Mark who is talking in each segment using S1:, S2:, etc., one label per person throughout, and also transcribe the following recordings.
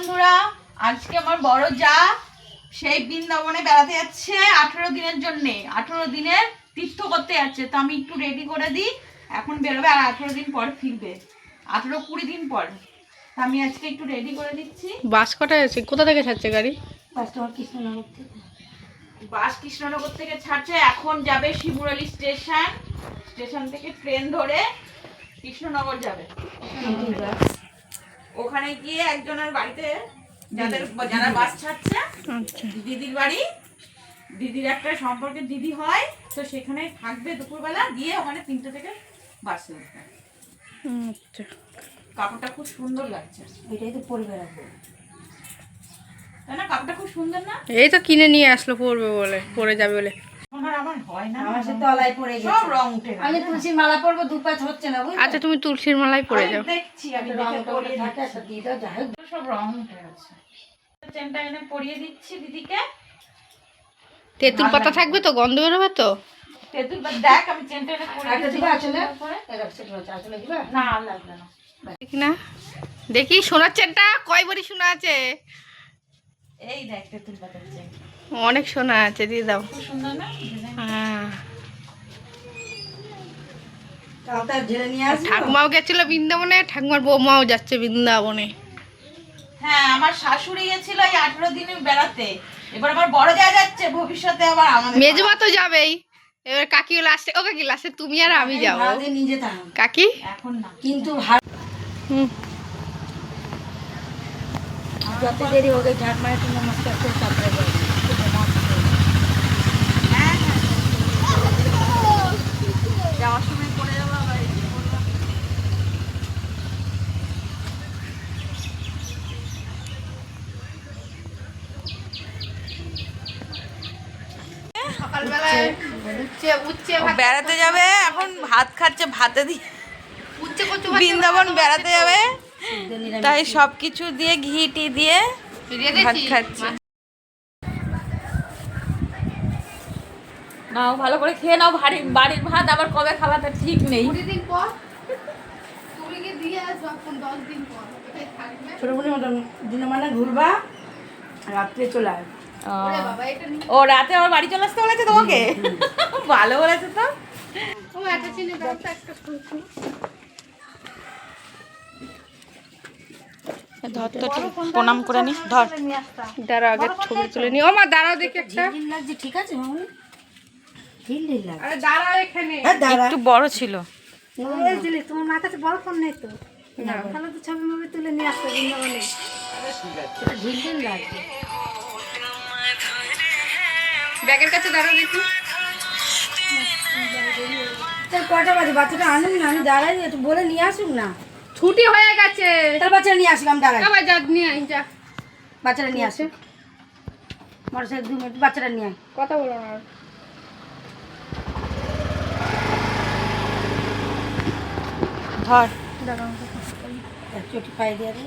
S1: বন্ধুরা আজকে আমার বড় যা সেই বৃন্দাবনে বেড়াতে যাচ্ছে আঠেরো দিনের জন্যে। আঠেরো দিনের তীর্থ করতে যাচ্ছে। তো আমি একটু রেডি করে দিই। এখন বেরোবে আর আঠেরো দিন পর ফিরবে। আঠেরো কুড়ি দিন পর। তো আমি আজকে একটু রেডি করে দিচ্ছি।
S2: বাস কটায় আছে? কোথা থেকে ছাড়ছে গাড়ি? বাসটা কৃষ্ণনগর থেকে।
S1: বাস কৃষ্ণনগর থেকে ছাড়ছে। এখন যাবে শিবুরালি স্টেশন। স্টেশন থেকে ট্রেন ধরে কৃষ্ণনগর যাবে। ওখানে গিয়ে একজনের বাড়িতে যাদের যারা বাস ছাড়ছে
S2: আচ্ছা।
S1: দিদির বাড়ি। দিদির একটা সম্পর্কে দিদি হয় তো সেখানে থাকবে দুপুরবেলা গিয়ে ওখানে তিনটে থেকে বাস উঠবে
S2: আচ্ছা।
S1: কাপড়টা খুব সুন্দর লাগছে।
S3: এটাই তো পরিবার রাখব
S1: তাই না? কাপড়টা খুব সুন্দর না?
S2: এই তো কিনে নিয়ে আসলো পরবে বলে পরে যাবে বলে। আচ্ছা তুমি তুলসীর মালাই পরে যাও।
S1: দেখছি আমি। সব রং উঠে চেনটা এনে পরিয়ে দিচ্ছি দিদিকে।
S2: তেঁতুল পাতা থাকবে তো? গন্ধ বেরোবে তো?
S1: তেঁতুল দেখ আমি চেনটা এনে পরিয়ে দিচ্ছি।
S3: আসলে? আসলে দিবা?
S1: না লাগবে না।
S2: ঠিক না। দেখি সোনার চেনটা কয় বড়ি সোনা আছে?
S1: এই দেখ তেঁতুল পাতার চেন।
S2: অনেক সোনা আছে দিয়ে দাও।
S1: খুব সুন্দর না?
S2: হ্যাঁ। ঠাকুমাও গেছিল বৃন্দাবনে ঠাকুমার বৌমাও যাচ্ছে বৃন্দাবনে।
S1: হ্যাঁ আমার শাশুড়ি গেছিল এই আঠেরো দিনে বেড়াতে। এবার আমার বড় যা যাচ্ছে ভবিষ্যতে আবার আমাদের
S2: মেজমা তো যাবেই। এবার কাকি লাস্টে ও কাকি লাস্টে তুমি আর আমি যাব।
S3: যেতাম
S2: কাকি?
S1: এখন না।
S3: কিন্তু
S2: হুম।
S3: যত দেরি হোক ঠাকুমা একটু নমস্কার করে তারপরে যাব।
S1: হ্যাঁ হ্যাঁ যাওয়ার সময় পড়ে যাব আবার এসে পড়ব।
S2: সকালবেলায় উচ্ছে উচ্ছে ভাত
S1: বেড়াতে যাবে? এখন ভাত খাচ্ছে ভাতে দিয়ে বৃন্দাবন বেড়াতে যাবে। তাই সব কিছু দিয়ে ঘি টি দিয়ে ভাত খাচ্ছে। নাও ভালো করে খেয়ে নাও বাড়ির বাড়ির ভাত আবার কবে খাওয়া তার ঠিক নেই।
S3: ছোট বোনের মতন দিনে মানে ঘুরবা রাত্রে চলে আসবে।
S1: ও রাতে আবার বাড়ি চলে আসতে বলেছে তোমাকে? ভালো বলেছে তো।
S2: ও একটা চিনি দাও তো একটা শুনছি
S1: ধর তো প্রণাম করে নি ধর।
S2: দাঁড়াও আগে ছবি তুলে নি। ও মা দাঁড়াও দেখি একটা।
S3: ঠিক আছে মামনি ঢিল ঢিল লাগছে।
S2: আরে দাঁড়াও এখানে।
S3: হ্যাঁ
S1: একটু বড় ছিল।
S3: তোমার মার কাছে বড় ফোন নেই তো। তাহলে তো ছবি তুলে নিয়ে আসতে বৃন্দাবনে। ঢিল ঢিল লাগছে।
S2: ব্যাগের কাছে দাঁড়াও দেখি।
S3: তার কটা বাজে? বাচ্চাটা আনুন না আমি দাঁড়াই একটু বলে নিয়ে আসুক না।
S2: ছুটি হয়ে গেছে।
S3: তার বাচ্চারা নিয়ে আসুক আমি দাঁড়াই।
S2: আবার যা নিয়ে আই যা।
S3: বাচ্চারা নিয়ে আসে মোটরসাইকেল দু মিনিট বাচ্চারা নিয়ে আয়।
S2: কথা বলো না। আর।
S1: ধর
S3: চটি পায়ে দিয়ে দে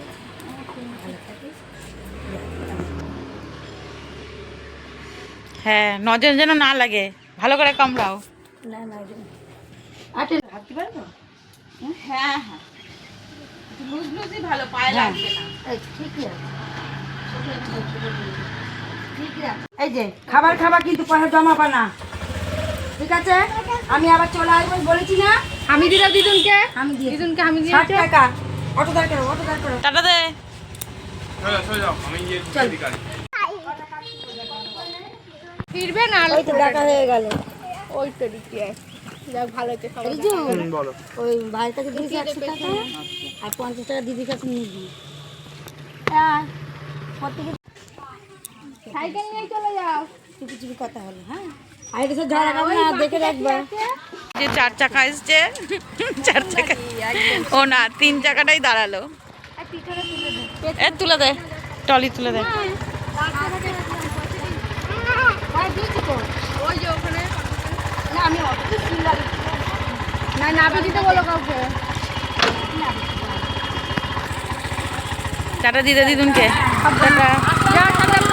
S3: ভালো থাকে
S1: হ্যাঁ নজর যেন না লাগে। ভালো করে কামড়াও।
S3: না না আটে হাঁটতে পারব
S1: হ্যাঁ হ্যাঁ। লুজ লুজই ভালো পায়ে
S3: হ্যাঁ।
S1: না।
S3: এই ঠিকই আছে। ঠিকই আছে। এই যে খাবার খাবার কিন্তু পয়সা জমাবা না ঠিক আছে? আমি আবার চলে আসব বলেছি না?
S2: আমি দিলাম দিদুনকে
S3: আমি দিয়ে
S2: দিদুনকে আমি
S3: ষাট
S2: দিয়েছি
S3: টাকা। অটো দাঁড় করো অটো দাঁড় করো
S1: টাটা দে।
S3: চল
S2: ফিরবে না?
S3: ওই তো টাকা হয়ে গেল।
S2: ওই তো দিকে যাক ভালো
S3: এই যে ওই ভাইয়ের কাছে দিয়েছি একশো টাকা আর পঞ্চাশ টাকা দিদির কাছে নিয়ে দিই হ্যাঁ
S2: সাইকেল নিয়ে চলে যাও।
S3: চুপি চুপি কথা হলো হ্যাঁ? আর এটা সব ঝাড়া খাব না দেখে রাখবা।
S1: যে চার চাকা এসছে চার চাকা। ও না তিন চাকাটাই দাঁড়াল। এ তুলে দে। টলি তুলে দে।
S2: না নাপি দিতে বলো কাউকে।
S1: টাটা দিদা দিদুনকে। হ্যাঁ, হ্যাঁ, হ্যাঁ, টাটা।